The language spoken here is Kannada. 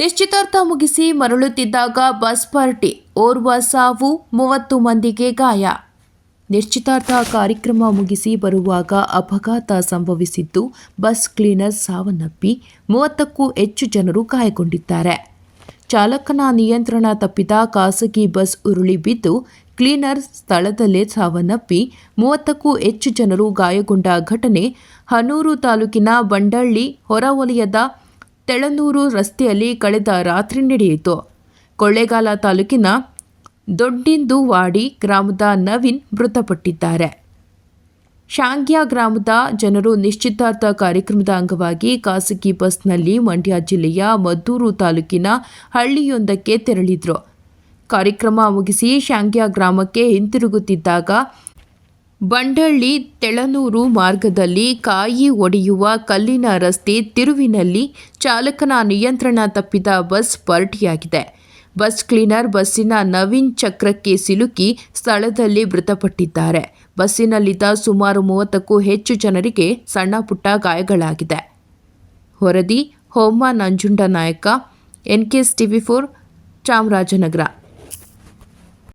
ನಿಶ್ಚಿತಾರ್ಥ ಮುಗಿಸಿ ಮರಳುತ್ತಿದ್ದಾಗ ಬಸ್ ಪಾರ್ಟಿ ಓರ್ವ ಸಾವು, ಮೂವತ್ತು ಮಂದಿಗೆ ಗಾಯ. ನಿಶ್ಚಿತಾರ್ಥ ಕಾರ್ಯಕ್ರಮ ಮುಗಿಸಿ ಬರುವಾಗ ಅಪಘಾತ ಸಂಭವಿಸಿದ್ದು, ಬಸ್ ಕ್ಲೀನರ್ ಸಾವನ್ನಪ್ಪಿ ಮೂವತ್ತಕ್ಕೂ ಹೆಚ್ಚು ಜನರು ಗಾಯಗೊಂಡಿದ್ದಾರೆ. ಚಾಲಕನ ನಿಯಂತ್ರಣ ತಪ್ಪಿದ ಖಾಸಗಿ ಬಸ್ ಉರುಳಿ ಬಿದ್ದು, ಕ್ಲೀನರ್ ಸ್ಥಳದಲ್ಲೇ ಸಾವನ್ನಪ್ಪಿ ಮೂವತ್ತಕ್ಕೂ ಹೆಚ್ಚು ಜನರು ಗಾಯಗೊಂಡ ಘಟನೆ ಹನೂರು ತಾಲೂಕಿನ ಬಂಡಳ್ಳಿ, ಹೊರವಲಯದ ತೆಳನೂರು ರಸ್ತೆಯಲ್ಲಿ ಕಳೆದ ರಾತ್ರಿ ನಡೆಯಿತು. ಕೊಳ್ಳೇಗಾಲ ತಾಲೂಕಿನ ದೊಡ್ಡಿಂದುವಾಡಿ ಗ್ರಾಮದ ನವೀನ್ ಮೃತಪಟ್ಟಿದ್ದಾರೆ. ಶಾಂಗ್ಯ ಗ್ರಾಮದ ಜನರು ನಿಶ್ಚಿತಾರ್ಥ ಕಾರ್ಯಕ್ರಮದ ಅಂಗವಾಗಿ ಖಾಸಗಿ ಬಸ್ನಲ್ಲಿ ಮಂಡ್ಯ ಜಿಲ್ಲೆಯ ಮದ್ದೂರು ತಾಲೂಕಿನ ಹಳ್ಳಿಯೊಂದಕ್ಕೆ ತೆರಳಿದ್ರು. ಕಾರ್ಯಕ್ರಮ ಮುಗಿಸಿ ಶಾಂಗ್ಯ ಗ್ರಾಮಕ್ಕೆ ಹಿಂತಿರುಗುತ್ತಿದ್ದಾಗ ಬಂಡಳ್ಳಿ ತೆಳನೂರು ಮಾರ್ಗದಲ್ಲಿ ಕಾಯಿ ಒಡೆಯುವ ಕಲ್ಲಿನ ರಸ್ತೆ ತಿರುವಿನಲ್ಲಿ ಚಾಲಕನ ನಿಯಂತ್ರಣ ತಪ್ಪಿದ ಬಸ್ ಪರ್ಟಿಯಾಗಿದೆ ಬಸ್ ಕ್ಲೀನರ್ ಬಸ್ಸಿನ ನವೀನ್ ಚಕ್ರಕ್ಕೆ ಸಿಲುಕಿ ಸ್ಥಳದಲ್ಲಿ ಮೃತಪಟ್ಟಿದ್ದಾರೆ. ಬಸ್ಸಿನಲ್ಲಿದ್ದ ಸುಮಾರು ಮೂವತ್ತಕ್ಕೂ ಹೆಚ್ಚು ಜನರಿಗೆ ಸಣ್ಣ ಪುಟ್ಟ ಗಾಯಗಳಾಗಿದೆ. ವರದಿ, ಹೋಮ Nanjunda Nayaka N K S TV four Chamarajanagar.